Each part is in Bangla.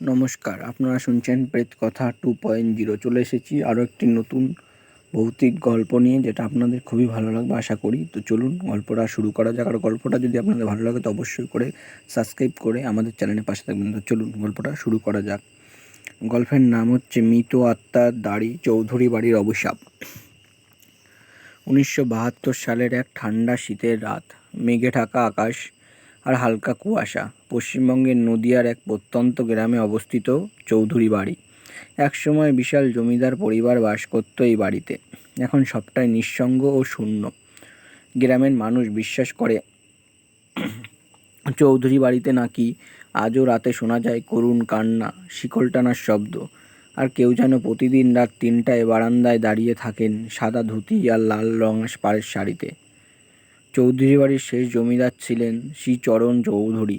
নমস্কার, আপনারা শুনছেন প্রেত কথা টু পয়েন্ট জিরো। চলে এসেছি আরও একটি নতুন ভৌতিক গল্প নিয়ে, যেটা আপনাদের খুবই ভালো লাগবে, আশা করি। তো চলুন, গল্পটা শুরু করা যাক। আর গল্পটা যদি আপনাদের ভালো লাগে, তো অবশ্যই করে সাবস্ক্রাইব করে আমাদের চ্যানেলের পাশে থাকবেন। তো চলুন, গল্পটা শুরু করা যাক। গল্পের নাম হচ্ছে মৃত আত্মার দাড়ি চৌধুরী বাড়ির অভিশাপ। উনিশশো বাহাত্তর সালের এক ঠান্ডা শীতের রাত, মেঘে ঢাকা আকাশ আর হালকা কুয়াশা, পশ্চিমবঙ্গের নদিয়ার এক প্রত্যন্ত গ্রামে অবস্থিত চৌধুরী বাড়ি। একসময় বিশাল জমিদার পরিবার বাস করতো এই বাড়িতে। এখন সবটাই নিঃসঙ্গ ও শূন্য। গ্রামের মানুষ বিশ্বাস করে চৌধুরী বাড়িতে নাকি আজও রাতে শোনা যায় করুণ কান্না শিকল টানার শব্দ। আর কেউ যেন প্রতিদিন রাত তিনটায় বারান্দায় দাঁড়িয়ে থাকেন সাদা ধুতি আর লাল রং পাড়ের শাড়িতে। চৌধুরী বাড়ির শেষ জমিদার ছিলেন শ্রীচরণ চৌধুরী।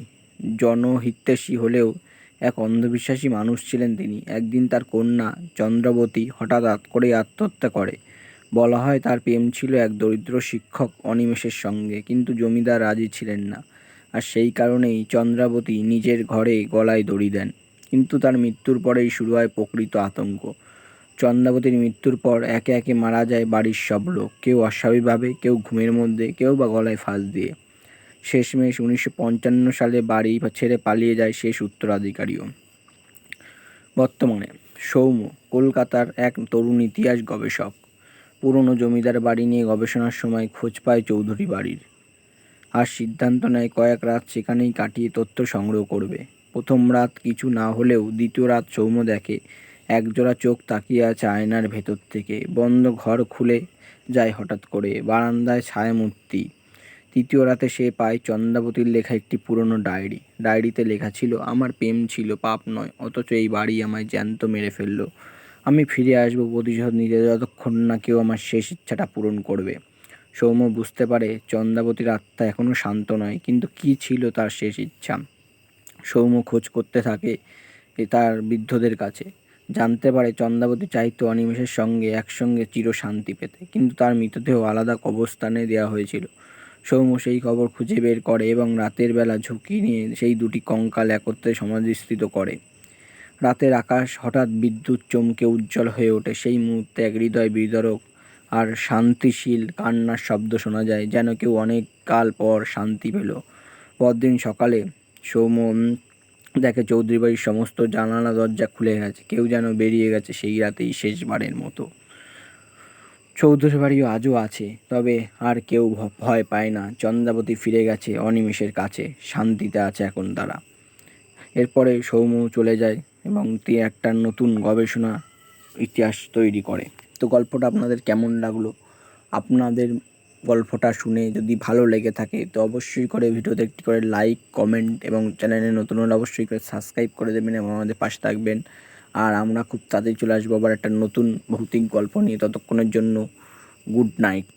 জনহিতৈষী হলেও এক অন্ধবিশ্বাসী মানুষ ছিলেন তিনি। একদিন তার কন্যা চন্দ্রবতী হঠাৎ আত করে আত্মহত্যা করে। বলা হয় তার প্রেম ছিল এক দরিদ্র শিক্ষক অনিমেষের সঙ্গে, কিন্তু জমিদার রাজি ছিলেন না। আর সেই কারণেই চন্দ্রাবতী নিজের ঘরে গলায় দড়ি দেন। কিন্তু তার মৃত্যুর পরেই শুরু হয় প্রকৃত আতঙ্ক। চন্দ্রাবতীর মৃত্যুর পর একে একে মারা যায় বাড়ির সব লোক। কেউ অস্বাভাবিকভাবে, কেউ ঘুমের মধ্যে, কেউ বা গলায় ফাঁস দিয়ে। শেষমেশ উনিশশো পঞ্চান্ন সালে বাড়ি ছেড়ে পালিয়ে যায় শেষ উত্তরাধিকারীও। বর্তমানে সৌম্য কলকাতার এক তরুণ ইতিহাস গবেষক। পুরনো জমিদার বাড়ি নিয়ে গবেষণার সময় খোঁজ পায় চৌধুরী বাড়ির। আর সিদ্ধান্ত নেয় কয়েক রাত সেখানেই কাটিয়ে তথ্য সংগ্রহ করবে। প্রথম রাত কিছু না হলেও দ্বিতীয় রাত সৌম্য দেখে একজোড়া চোখ তাকিয়ে আছে আয়নার ভেতর থেকে। বন্ধ ঘর খুলে যায় হঠাৎ করে, বারান্দায় ছায়ামূর্তি। তৃতীয় রাতে সে পায় চন্দ্রাবতীর লেখা একটি পুরনো ডায়েরি। ডায়েরিতে লেখা ছিল, আমার প্রেম ছিল, পাপ নয়, অথচ এই বাড়ি আমায় জ্যান্ত মেরে ফেলল। আমি ফিরে আসব প্রতিশোধ নিতে যতক্ষণ না কেউ আমার শেষ ইচ্ছাটা পূরণ করবে। সৌম্য বুঝতে পারে চন্দ্রাবতীর আত্মা এখনও শান্ত নয়, কিন্তু কি ছিল তার শেষ ইচ্ছা? সৌম্য খোঁজ করতে থাকে তার বৃদ্ধদের কাছে। জানতে পারে চন্দ্রাবতী চাইতো অনিমেষের সঙ্গে একসঙ্গে চিরশান্তি পেতে। কিন্তু তার মৃতদেহ আলাদা কবরস্থানে দেওয়া হয়েছিল। সৌম্য সেই খবর খুঁজে বের করে এবং রাতের বেলা ঝুঁকি নিয়ে সেই দুটি কঙ্কাল একত্রে সমাধিস্থিত করে। রাতের আকাশ হঠাৎ বিদ্যুৎ চমকে উজ্জ্বল হয়ে ওঠে। সেই মুহূর্তে এক হৃদয় বিদরক আর শান্তিশীল কান্নার শব্দ শোনা যায়, যেন কেউ অনেক কাল পর শান্তি পেল। পরদিন সকালে সৌম্য দেখে চৌধুরী বাড়ির সমস্ত জানালা দরজা খুলে গেছে। কেউ যেন বেরিয়ে গেছে সেই রাতেই শেষবারের মতো। চৌধুরী বাড়িও আজও আছে, তবে আর কেউ ভয় পায় না। চন্দ্রাবতী ফিরে গেছে অনিমেষের কাছে। শান্তিতে আছে এখন তারা। এরপরে সৌম্য চলে যায় এবং তিনি একটা নতুন গবেষণা ইতিহাস তৈরি করে। তো গল্পটা আপনাদের কেমন লাগল? আপনাদের গল্পটা শুনে যদি ভালো লেগে থাকে, তো অবশ্যই করে ভিডিওতে একটি করে লাইক কমেন্ট এবং চ্যানেলে নতুন হলে অবশ্যই করে সাবস্ক্রাইব করে দেবেন এবং আমাদের পাশে থাকবেন। আর আমরা খুব তাড়াতাড়ি চলে আসব আবার একটা নতুন ভৌতিক গল্প নিয়ে ততক্ষণের জন্য গুড নাইট